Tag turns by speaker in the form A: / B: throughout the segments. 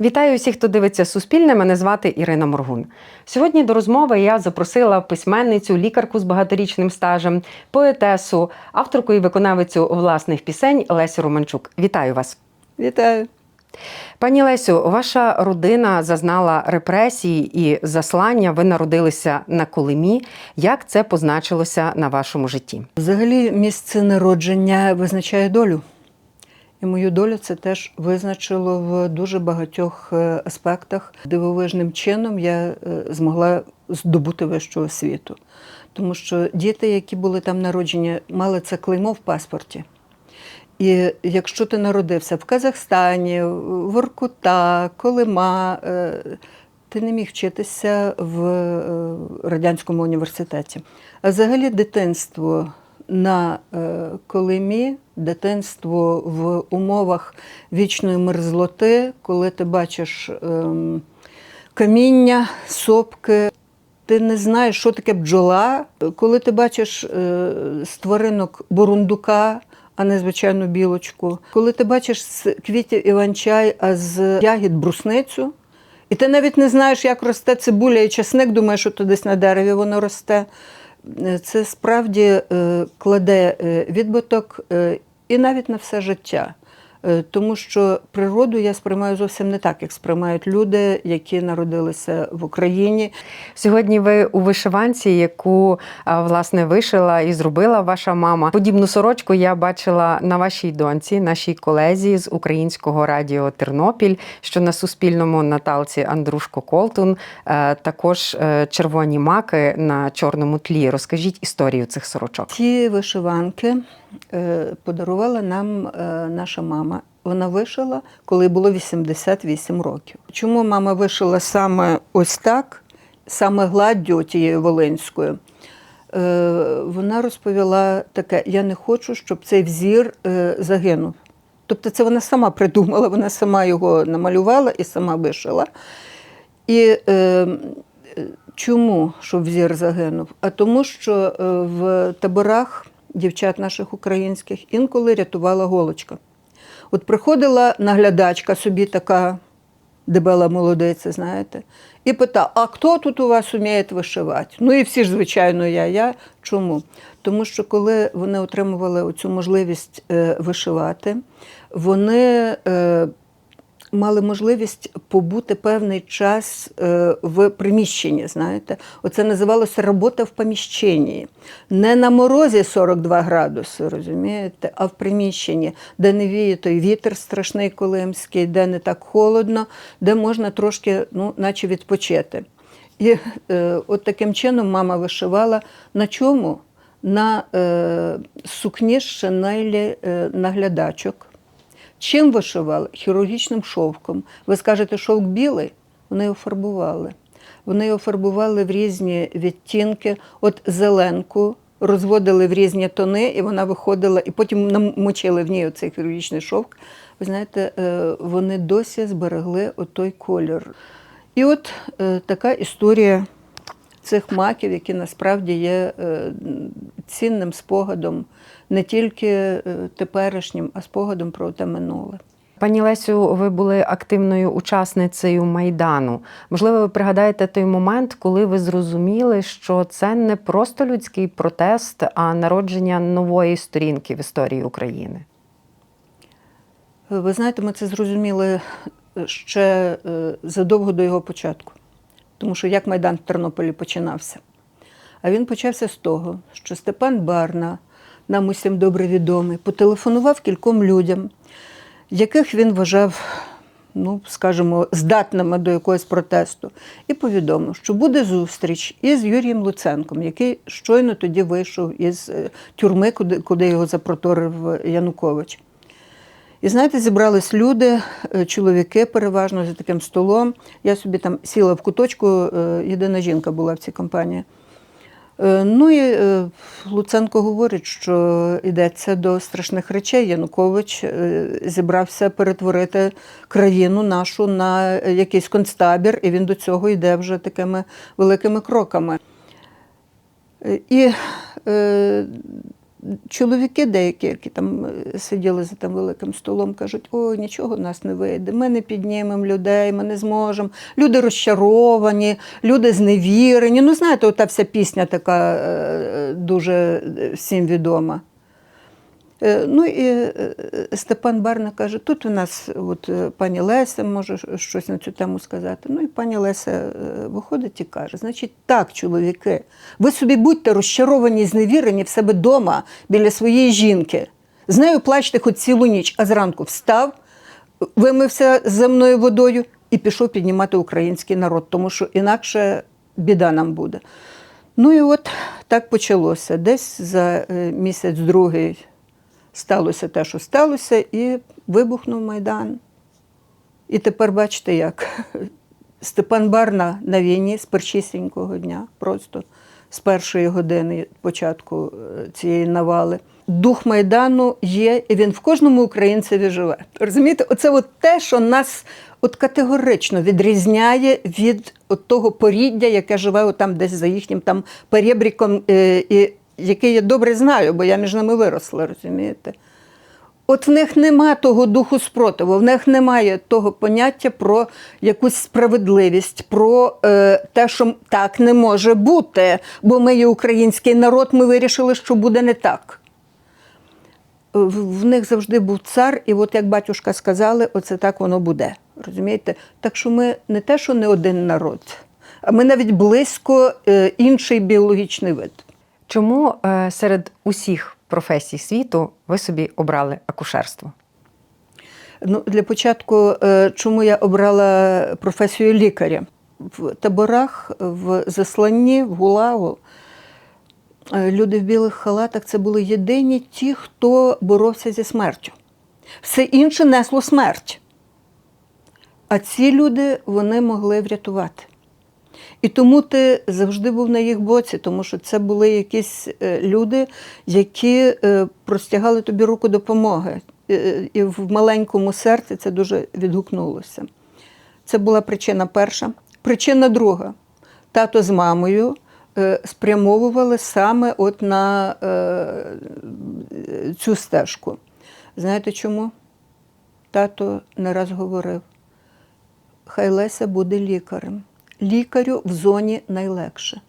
A: Вітаю усіх, хто дивиться Суспільне. Мене звати Ірина Моргун. Сьогодні до розмови я запросила письменницю, лікарку з багаторічним стажем, поетесу, авторку і виконавицю власних пісень Лесю Романчук. Вітаю вас.
B: Вітаю.
A: Пані Лесю, ваша родина зазнала репресії і заслання. Ви народилися на Колимі. Як це позначилося на вашому житті?
B: Взагалі, місце народження визначає долю. І мою долю це теж визначило в дуже багатьох е, аспектах. Дивовижним чином я е, змогла здобути вищу освіту. Тому що діти, які були там народжені, мали це клеймо в паспорті. І якщо ти народився в Казахстані, Воркута, Колима, е, ти не міг вчитися в радянському університеті. А взагалі дитинство на е, Колимі, дитинство в умовах вічної мерзлоти, коли ти бачиш ем, каміння, сопки. Ти не знаєш, що таке бджола. Коли ти бачиш е, з тваринок бурундука, а не звичайну білочку. Коли ти бачиш з квітів іван-чай, а з ягід брусницю, і ти навіть не знаєш, як росте цибуля і часник, думаєш, що то десь на дереві воно росте. Е, Це справді е, кладе е, відбиток і навіть на все життя. Е, Тому що природу я сприймаю зовсім не так, як сприймають люди, які народилися в Україні.
A: Сьогодні ви у вишиванці, яку власне вишила і зробила ваша мама. Подібну сорочку я бачила на вашій доньці, нашій колезі з українського радіо Тернопіль, що на суспільному Наталці Андрушко Колтун, е, також е, червоні маки на чорному тлі. Розкажіть історію цих сорочок.
B: Ці вишиванки подарувала нам наша мама. Вона вишила, коли було 88 років. Чому мама вишила саме ось так, саме гладдю тією волинською? Е, Вона розповіла таке: я не хочу, щоб цей взір е, загинув. Тобто це вона сама придумала, вона сама його намалювала і сама вишила. І е, чому щоб взір загинув? А тому, що е, в таборах дівчат наших українських інколи рятувала голочка. От приходила наглядачка собі така дебела молодиця, знаєте, і питала: а хто тут у вас вміє вишивати? Ну і всі ж, звичайно, я. Я чому? Тому що коли вони отримували цю можливість е, вишивати, вони е, мали можливість побути певний час е, в приміщенні. Знаєте, оце називалося робота в поміщенні. Не на морозі 42 градуси, розумієте, а в приміщенні, де не віє той вітер страшний колимський, де не так холодно, де можна трошки, ну, наче відпочити. І е, от таким чином мама вишивала на чому? На е, сукні шинелі е, наглядачок. Чим вишивали? Хірургічним шовком. Ви скажете, шовк білий? Вони його фарбували. Вони його фарбували в різні відтінки. От зеленку розводили в різні тони, і вона виходила, і потім намочили в ній оцей хірургічний шовк. Ви знаєте, е, вони досі зберегли отой колір. І от е, така історія цих маків, які насправді є е, цінним спогадом не тільки е, теперішнім, а спогадом про те минуле.
A: Пані Лесю, ви були активною учасницею майдану. Можливо, ви пригадаєте той момент, коли ви зрозуміли, що це не просто людський протест, а народження нової сторінки в історії України.
B: Ви знаєте, ми це зрозуміли ще е, задовго до його початку. Тому що як Майдан в Тернополі починався? А він почався з того, що Степан Барна, нам усім добре відомий, потелефонував кільком людям, яких він вважав, ну, скажімо, здатними до якогось протесту, і повідомив, що буде зустріч із Юрієм Луценком, який щойно тоді вийшов із е, тюрми, куди, куди його запроторив Янукович. І знаєте, зібрались люди, е, чоловіки переважно за таким столом. Я собі там сіла в куточку, е, єдина жінка була в цій компанії. Е, Ну і Луценко говорить, що йдеться до страшних речей. Янукович зібрався перетворити країну нашу на якийсь концтабір, і він до цього йде вже такими великими кроками. І чоловіки деякі, які там е, сиділи за тим великим столом, кажуть, ой, нічого в нас не вийде, ми не піднімемо людей, ми не зможемо. Люди розчаровані, люди зневірені. Ну, знаєте, ота вся пісня така е, дуже е, всім відома. Е, Ну і е, Степан Барна каже: тут у нас от, пані Леся може щось на цю тему сказати. Ну і пані Леся виходить і каже: значить, так, чоловіки, ви собі будьте розчаровані, зневірені в себе вдома біля своєї жінки. З нею плачте хоч цілу ніч, а зранку встав, вимився земною водою і пішов піднімати український народ, тому що інакше біда нам буде. Ну і от так почалося. Десь за е, місяць-другий сталося те, що сталося, і вибухнув Майдан. І тепер бачите, як Степан Барна на війні з першісінького дня, просто з першої години початку е, цієї навали. Дух Майдану є, і він в кожному українцеві живе. Розумієте, оце от те, що нас от категорично відрізняє від от того поріддя, яке живе там десь за їхнім там перебріком, е, і який я добре знаю, бо я між ними виросла, розумієте? От в них нема того духу спротиву, в них немає того поняття про якусь справедливість, про е, те, що так не може бути, бо ми є український народ, ми вирішили, що буде не так. В, них завжди був цар, і от як батюшка сказали, оце так воно буде. Розумієте? Так що ми не те, що не один народ, а ми навіть близько е, інший біологічний вид.
A: Чому е, серед усіх професій світу ви собі обрали акушерство?
B: Ну, для початку, е, чому я обрала професію лікаря? В таборах, в засланні, в Гулагу е, люди в білих халатах це були єдині ті, хто боровся зі смертю. Все інше несло смерть. А ці люди вони могли врятувати. І тому ти завжди був на їх боці, тому що це були якісь е, люди, які е, простягали тобі руку допомоги. Е, І в маленькому серці це дуже відгукнулося. Це була причина перша. Причина друга. Тато з мамою спрямовували саме от на цю стежку. Знаєте чому? Тато не раз говорив: хай Леся буде лікарем. Лікарю в зоні найлегше.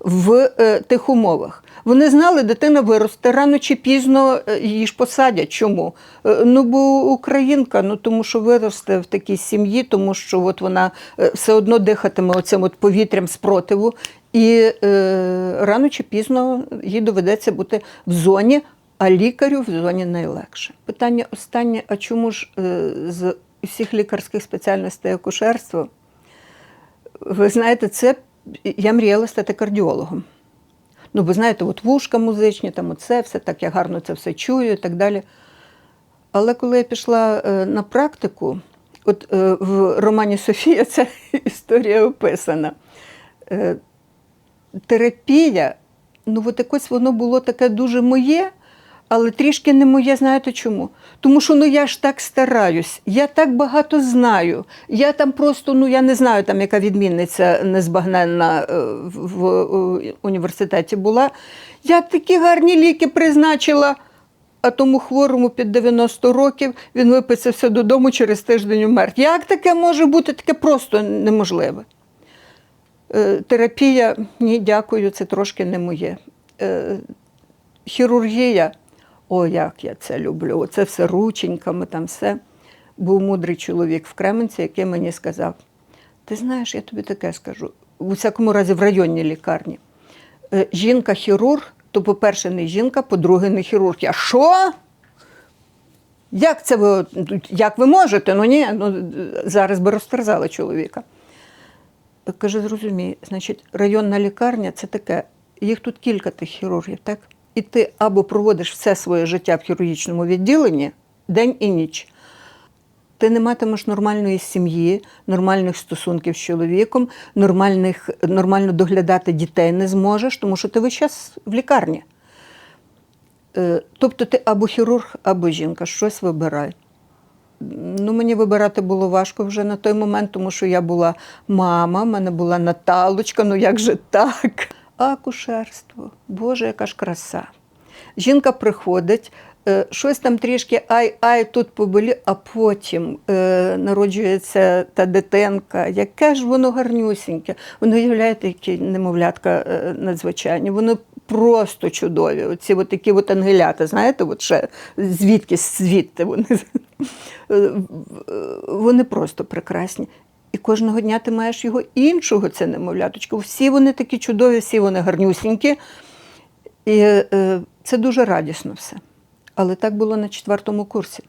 B: В е, тих умовах. Вони знали, дитина виросте, рано чи пізно е, її ж посадять. Чому? Е, ну, бо українка, ну тому що виросте в такій сім'ї, тому що от вона е, все одно дихатиме оцим от повітрям спротиву, і е, рано чи пізно їй доведеться бути в зоні, а лікарю в зоні найлегше. Питання останнє: а чому ж е, з усіх лікарських спеціальностей акушерство? Ви знаєте, це я мріяла стати кардіологом. Ну, ви знаєте, от вушка музичні, там оце все, так я гарно це все чую і так далі. Але коли я пішла е, на практику, от е, в романі Софія ця історія описана. Е, терапія, ну от якось воно було таке дуже моє, але трішки не моє, знаєте чому? Тому що ну я ж так стараюсь, я так багато знаю. Я там просто, ну я не знаю, там яка відмінниця незбагненна е, в, університеті була. Я такі гарні ліки призначила. А тому хворому під 90 років він виписався додому через тиждень умер. Як таке може бути? Таке просто неможливе. Е, Терапія, ні, дякую, це трошки не моє. Е, Хірургія, о, як я це люблю. Це все рученьками, там все. Був мудрий чоловік в Кременці, який мені сказав: ти знаєш, я тобі таке скажу, у всякому разі, в районній лікарні. Е, Жінка-хірург, то, по-перше, не жінка, по-друге, не хірург. Я що? Як це ви, як ви можете? Ну ні, ну, зараз би розтерзали чоловіка. Каже, зрозумій, значить, районна лікарня це таке, їх тут кілька тих хірургів, так? І ти або проводиш все своє життя в хірургічному відділенні день і ніч. Ти не матимеш нормальної сім'ї, нормальних стосунків з чоловіком, нормальних, нормально доглядати дітей не зможеш, тому що ти весь час в лікарні. Е, Тобто ти або хірург, або жінка, щось вибирай. Ну, мені вибирати було важко вже на той момент, тому що я була мама, в мене була Наталочка, ну як же так? Акушерство, Боже, яка ж краса. Жінка приходить, е, щось там трішки ай-ай, тут поболі, а потім е, народжується та дитинка. Яке ж воно гарнюсіньке. Воно уявляєте, які немовлятка е, надзвичайні. Воно просто чудові. Оці от такі от ангелята, знаєте, от ще звідки звідти вони. Е, Вони просто прекрасні. Кожного дня ти маєш його іншого, це немовляточко. Всі вони такі чудові, всі вони гарнюсінькі. І е, це дуже радісно все. Але так було на четвертому курсі.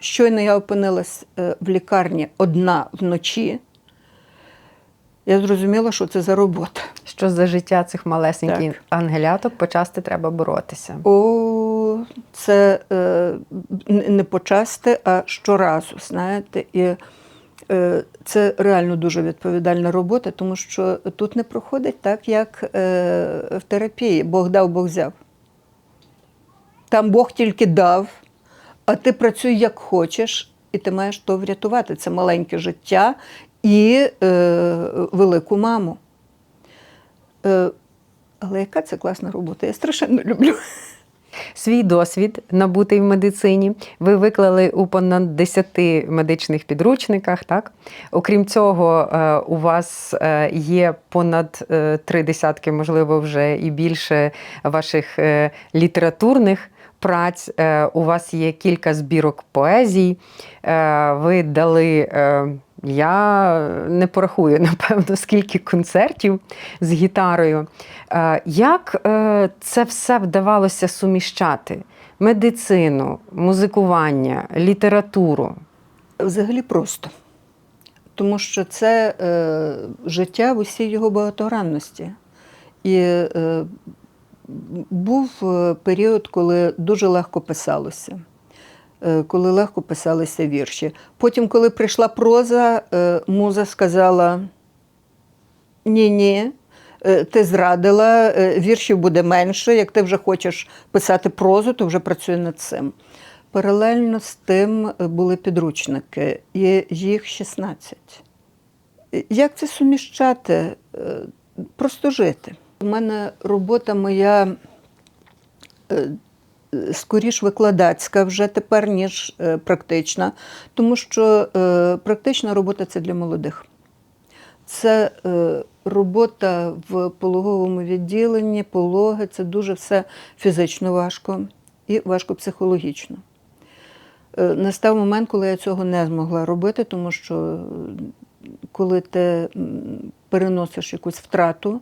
B: Щойно я опинилась е, в лікарні одна вночі, я зрозуміла, що це за робота.
A: Що за життя цих малесеньких
B: Так.
A: ангеляток почасти треба боротися.
B: О, це е, не почасти, а щоразу, знаєте. І е, це реально дуже відповідальна робота, тому що тут не проходить так, як е, в терапії. Бог дав, Бог взяв. Там Бог тільки дав, а ти працюй як хочеш, і ти маєш то врятувати. Це маленьке життя і е, велику маму. Е, але яка це класна робота? Я страшенно люблю.
A: Свій досвід, набутий в медицині, ви виклали у понад 10 медичних підручниках. Так? Окрім цього, е, у вас е, є понад е, три десятки, можливо, вже і більше ваших літературних праць. У вас є кілька збірок поезій. Ви дали. Я не порахую, напевно, скільки концертів з гітарою. Е, Як е, це все вдавалося суміщати? Медицину, музикування, літературу.
B: Взагалі просто. Тому що це е, життя в усій його багатогранності. І е, був е, період, коли дуже легко писалося, коли легко писалися вірші. Потім, коли прийшла проза, е, муза сказала: ні-ні. е, Ти зрадила, е, віршів буде менше. Як ти вже хочеш писати прозу, то вже працюй над цим. Паралельно з тим е, були підручники, і їх 16. Е, Як це суміщати? Е, Просто жити. У мене робота моя е, скоріш викладацька вже тепер, ніж е, практична, тому що е, практична робота це для молодих. Це е, робота в пологовому відділенні, пологи це дуже все фізично важко і важко психологічно. Настав момент, коли я цього не змогла робити, тому що коли ти переносиш якусь втрату,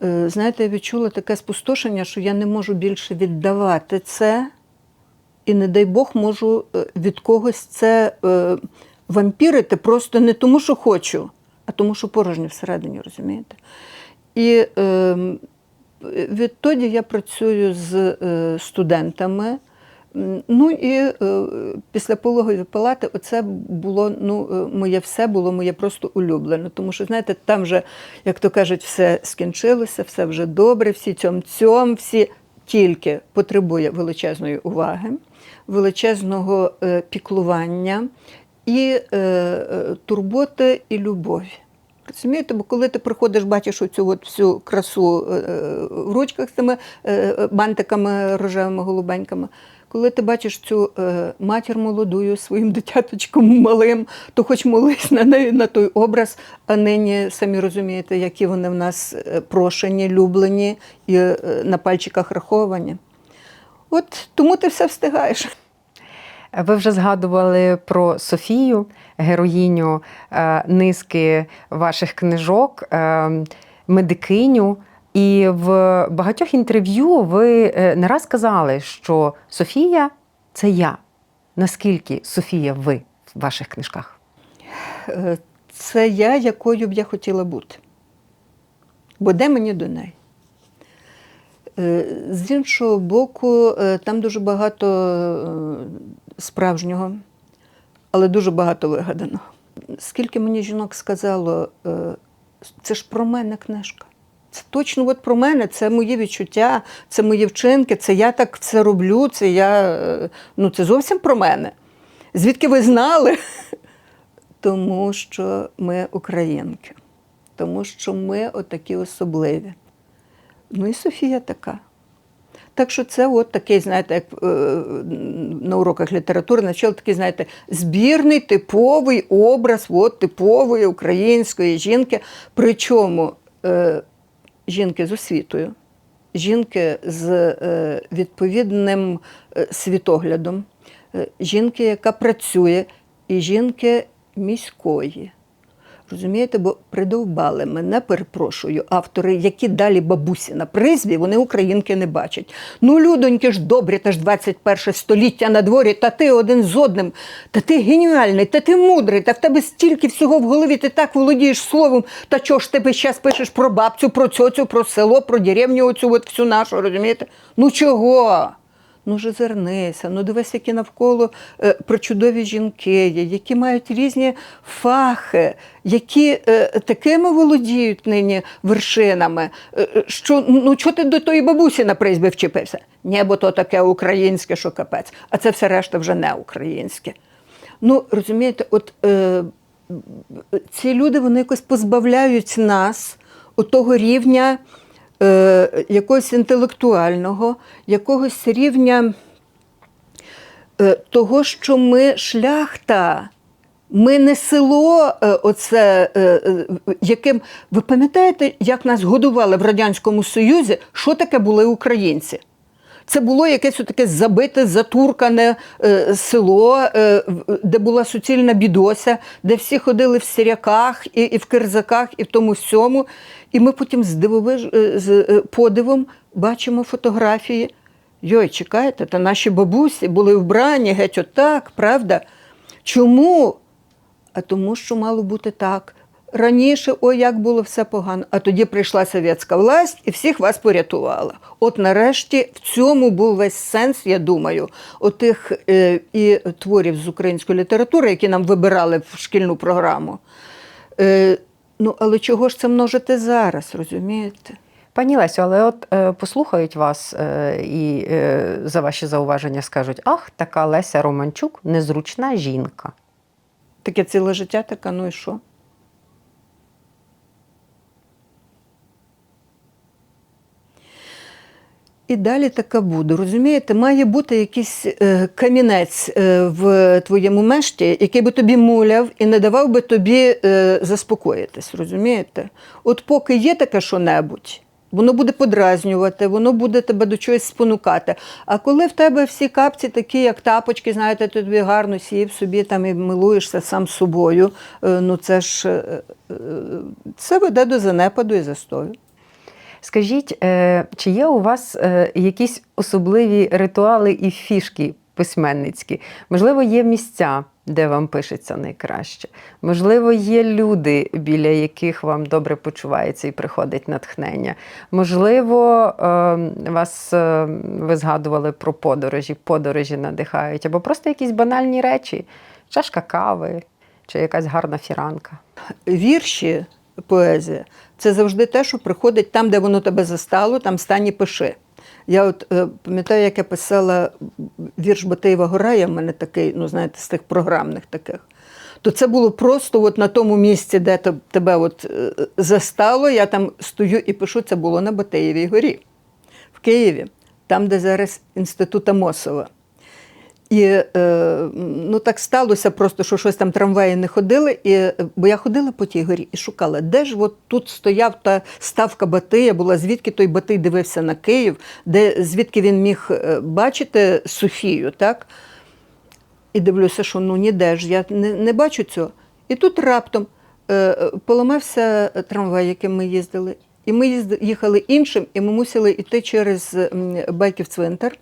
B: знаєте, я відчула таке спустошення, що я не можу більше віддавати це, і, не дай Бог, можу е, від когось це е, вампірити просто не тому, що хочу, а тому, що порожньо всередині, розумієте? І е, відтоді я працюю з е, студентами. Ну і е, після пологової палати оце було ну, е, моє все було моє просто улюблене. Тому що, знаєте, там вже, як то кажуть, все скінчилося, все вже добре, всі цьом-цьом, всі тільки потребує величезної уваги, величезного е, піклування і турботи і любові. Розумієте, бо коли ти приходиш, бачиш оцю от всю красу е, в ручках з цими е, бантиками рожевими голубеньками, коли ти бачиш цю е, матір молодую своїм дитяточком малим, то хоч молись на неї на той образ, а нині самі розумієте, які вони в нас е, прошені, люблені і е, на пальчиках раховані. От тому ти все встигаєш.
A: Ви вже згадували про Софію, героїню е, низки ваших книжок, е, медикиню. І в багатьох інтерв'ю ви е, не раз казали, що Софія це я. Наскільки Софія ви в ваших книжках?
B: Це я, якою б я хотіла бути. Бо де мені до неї? З іншого боку, там дуже багато справжнього, але дуже багато вигаданого. Скільки мені жінок сказало, е, це ж про мене книжка. Це точно от про мене, це мої відчуття, це мої вчинки, це я так це роблю, це я. е, Ну, це зовсім про мене. Звідки ви знали? Тому що ми українки, тому що ми отакі особливі. Ну і Софія така. Так що це от такий, знаєте, як е, на уроках літератури навчали такий, знаєте, збірний типовий образ от, типової української жінки. Причому е, жінки з освітою, жінки з е, відповідним е, світоглядом, е, жінки, яка працює, і жінки міської. Розумієте, бо придовбали мене, перепрошую, автори, які далі бабусі на призві, вони українки не бачать. Ну, людоньки ж добрі, та ж 21 століття на дворі, та ти один з одним, та ти геніальний, та ти мудрий, та в тебе стільки всього в голові, ти так володієш словом. Та чого ж ти зараз пишеш про бабцю, про цьоцю, про село, про деревню оцю от всю нашу, розумієте? Ну чого? Ну ж зернися, ну дивись, які навколо е, причудові жінки є, які мають різні фахи, які е, такими володіють нині вершинами, е, е, що ну чого ти до тої бабусі на призьби вчепився? Ні, бо то таке українське, що капець, а це все решта вже не українське. Ну, розумієте, от е, ці люди вони якось позбавляють нас у того рівня е, якогось інтелектуального, якогось рівня е, того, що ми шляхта. Ми не село, е, оце, яким ви пам'ятаєте, як нас годували в Радянському Союзі, що таке були українці? Це було якесь таке забите, затуркане е, село, е, де була суцільна бідося, де всі ходили в сіряках і, і в кирзаках, і в тому всьому. І ми потім з, дивовиж, е, з е, подивом бачимо фотографії. Йой, чекайте, та наші бабусі були вбрані геть отак, правда? Чому? А тому, що мало бути так. Раніше, ой, як було все погано, а тоді прийшла совєтська власть і всіх вас порятувала. От нарешті в цьому був весь сенс, я думаю, отих е, і творів з української літератури, які нам вибирали в шкільну програму. Е, ну, але чого ж це множити зараз, розумієте?
A: Пані Лесю, але от е, послухають вас е, і е, за ваші зауваження скажуть: ах, така Леся Романчук, незручна жінка.
B: Таке ціле життя така, ну і що? І далі така буде. Розумієте, має бути якийсь е, камінець е, в твоєму мешті, який би тобі муляв і не давав би тобі е, заспокоїтись. Розумієте? От поки є таке що-небудь, воно буде подразнювати, воно буде тебе до чогось спонукати. А коли в тебе всі капці такі, як тапочки, знаєте, ти тобі гарно сів собі там і милуєшся сам собою, ну це ж це веде до занепаду і застою.
A: Скажіть, е, чи є у вас е, якісь особливі ритуали і фішки письменницькі? Можливо, є місця, де вам пишеться найкраще? Можливо, є люди, біля яких вам добре почувається і приходить натхнення? Можливо, е, вас е, ви згадували про подорожі, подорожі надихають, або просто якісь банальні речі, чашка кави чи якась гарна фіранка.
B: вірші, поезія це завжди те, що приходить там, де воно тебе застало, там стань і пиши. Я от е, пам'ятаю, як я писала вірш Батиєва Горая, в мене такий, ну знаєте, з тих програмних таких. То це було просто от на тому місці, де те- тебе от, е, застало, я там стою і пишу, це було на Батиєвій горі в Києві, там, де зараз інститут Амосова. І е, ну так сталося просто, що щось там трамваї не ходили. І, е, бо я ходила по тій горі і шукала, де ж от тут стояв та ставка Батия була, звідки той Батий дивився на Київ, де, звідки він міг е, бачити Софію. так? І дивлюся, що ну ніде ж, я не, не бачу цього. І тут раптом е, поламався трамвай, яким ми їздили. І ми їзд- їхали іншим, і ми мусили йти через Байків цвинтар.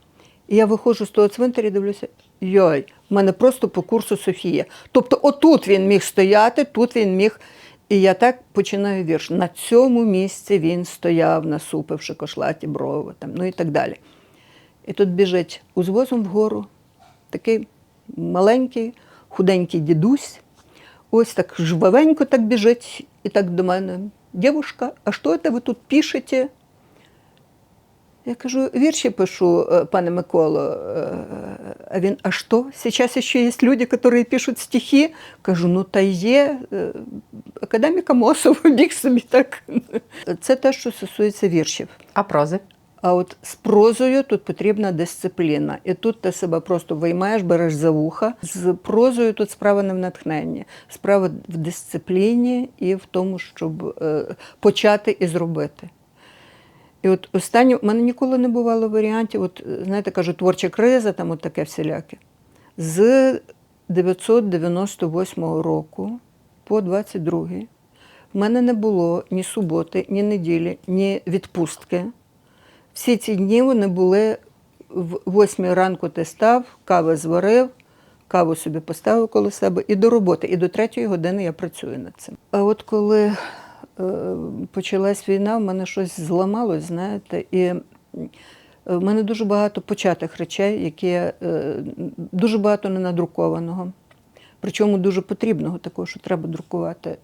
B: І я виходжу з того цвинтаря і дивлюся, йой, в мене просто по курсу Софія. Тобто, отут він міг стояти, тут він міг. І я так починаю вірш. На цьому місці він стояв, насупивши кошлаті брови, там, ну і так далі. І тут біжить узвозом вгору такий маленький, худенький дідусь. Ось так жвавенько так біжить і так до мене. Дівушка, а що це ви тут пишете? Я кажу, вірші пишу, е, пане Миколо. Е, А він, а що? Зараз ще є люди, які пишуть стихи. Кажу, ну та є. Е, Академіка Мосов біг собі так. Це те, що стосується віршів.
A: А прози?
B: А от з прозою тут потрібна дисципліна. І тут ти себе просто виймаєш, береш за вуха. З прозою тут справа не в натхненні, справа в дисципліні і в тому, щоб е, почати і зробити. І от останнє, в мене ніколи не бувало варіантів, от, знаєте, кажуть, творча криза, там от таке всіляке. З 998 року по 22 в мене не було ні суботи, ні неділі, ні відпустки. Всі ці дні вони були в 8 ранку ти став, кави зварив, каву собі поставив коло себе і до роботи. І до 3 години я працюю над цим. А от коли почалась війна, в мене щось зламалось, знаєте, і е, в мене дуже багато початих речей, які е, дуже багато ненадрукованого. Причому дуже потрібного такого, що треба друкувати.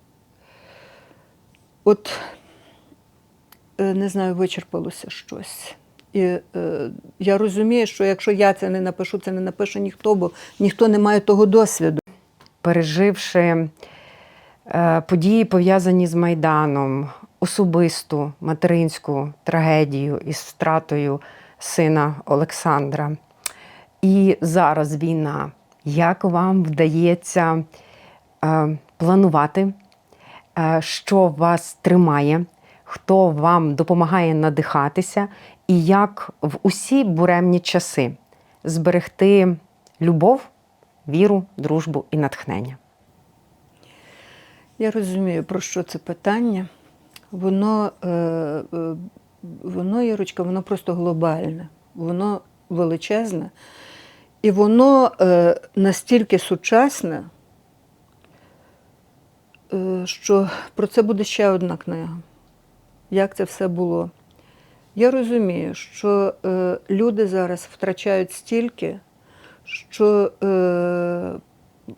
B: От е, не знаю, вичерпалося щось. І е, я розумію, що якщо я це не напишу, це не напише ніхто, бо ніхто не має того досвіду.
A: переживши е, події, пов'язані з Майданом, особисту материнську трагедію із втратою сина Олександра. І зараз війна. Як вам вдається е, планувати, е, що вас тримає, хто вам допомагає надихатися, і як в усі буремні часи зберегти любов, віру, дружбу і натхнення?
B: Я розумію, про що це питання. Воно, е, е, воно, Ірочка, воно просто глобальне, воно величезне. І воно е, настільки сучасне, що про це буде ще одна книга. Як це все було. Я розумію, що люди зараз втрачають стільки, що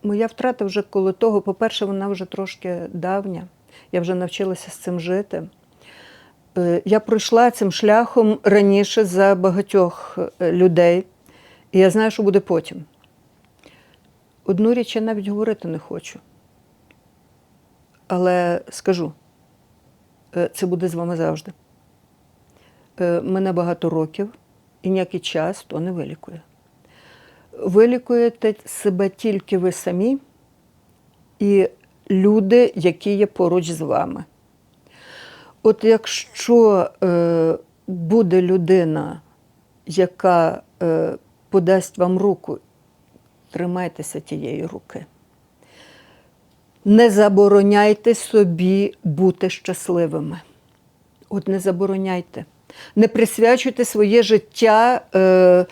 B: моя втрата вже коло того, по-перше, вона вже трошки давня. Я вже навчилася з цим жити. Е, Я пройшла цим шляхом раніше за багатьох е, людей, і я знаю, що буде потім. Одну річ я навіть говорити не хочу. Але скажу, е, це буде з вами завжди. Мене багато років, і ніякий час то не вилікує. Вилікуєте себе тільки ви самі і люди, які є поруч з вами. От якщо е, буде людина, яка е, подасть вам руку, тримайтеся тієї руки. Не забороняйте собі бути щасливими. От не забороняйте. Не присвячуйте своє життя е,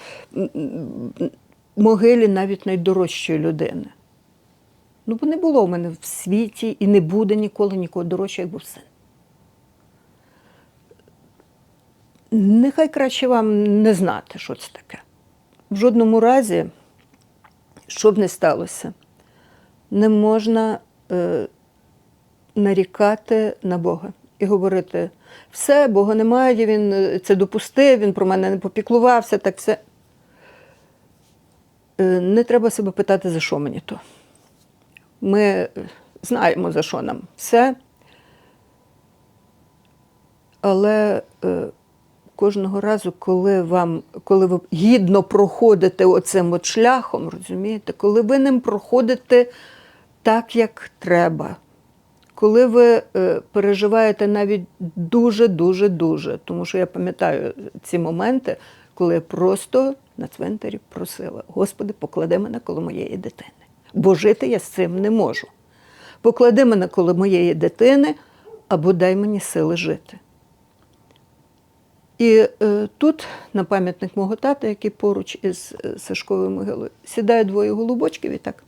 B: могилі навіть найдорожчої людини. Ну, бо не було в мене в світі і не буде ніколи нікого дорожчого, як був син. Нехай краще вам не знати, що це таке. В жодному разі, що б не сталося, не можна е, нарікати на Бога і говорити: все, Бога немає, він е, це допустив, він про мене не попіклувався, так все. Е, Не треба себе питати, за що мені то. Ми е, знаємо, за що нам все. Але е, кожного разу, коли вам, коли ви гідно проходите оцим от шляхом, розумієте, коли ви ним проходите так, як треба, коли ви переживаєте навіть дуже-дуже дуже, тому що я пам'ятаю ці моменти, коли я просто на цвинтарі просила: Господи, поклади мене коло моєї дитини, бо жити я з цим не можу. Поклади мене коло моєї дитини або дай мені сили жити. І е, тут, на пам'ятник мого тата, який поруч із е, Сашковою могилою, сідає двоє голубочків і так.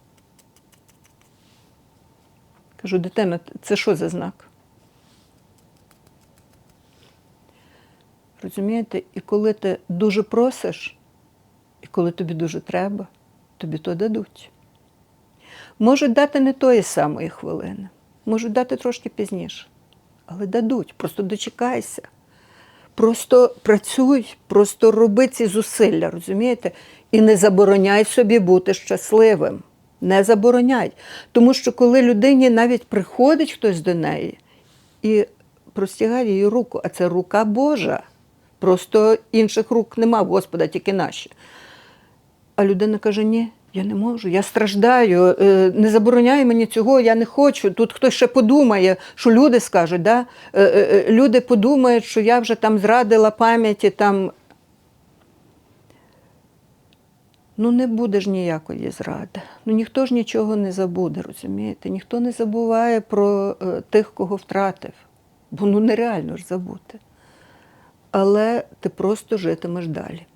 B: Кажу, дитина, це що за знак? Розумієте? І коли ти дуже просиш, і коли тобі дуже треба, тобі то дадуть. Можуть дати не тої самої хвилини, можуть дати трошки пізніше, але дадуть, просто дочекайся. Просто працюй, просто роби ці зусилля, розумієте? І не забороняй собі бути щасливим. Не забороняй. Тому що коли людині навіть приходить хтось до неї і простягає їй руку, а це рука Божа, Просто інших рук нема, Господа, тільки наші. А людина каже: ні, я не можу, я страждаю, е, не забороняй мені цього, я не хочу. Тут хтось ще подумає, що люди скажуть, да? Е, е, люди подумають, що я вже там зрадила пам'яті. там. Ну, не буде ж ніякої зради. Ну ніхто ж нічого не забуде, розумієте? Ніхто не забуває про тих, кого втратив. Бо ну нереально ж забути. Але ти просто житимеш далі.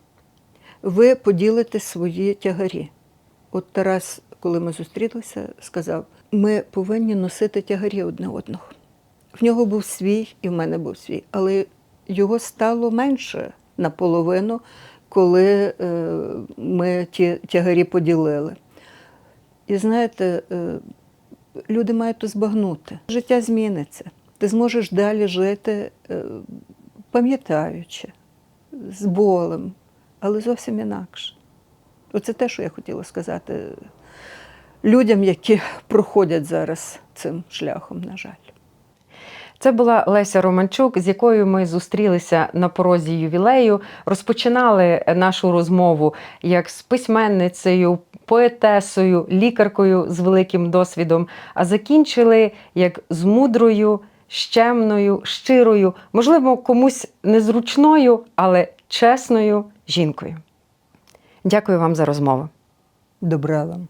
B: Ви поділите свої тягарі. От Тарас, коли ми зустрілися, сказав: ми повинні носити тягарі одне одного. В нього був свій, і в мене був свій, але його стало менше наполовину, коли е, ми ті тягарі поділили. І знаєте, е, люди мають збагнути. Життя зміниться. Ти зможеш далі жити, е, пам'ятаючи, з болем, але зовсім інакше. Оце те, що я хотіла сказати людям, які проходять зараз цим шляхом, на жаль.
A: Це була Леся Романчук, з якою ми зустрілися на порозі ювілею. Розпочинали нашу розмову як з письменницею, поетесою, лікаркою з великим досвідом, а закінчили як з мудрою, щемною, щирою, можливо, комусь незручною, але чесною жінкою. Дякую вам за розмову.
B: Добра вам.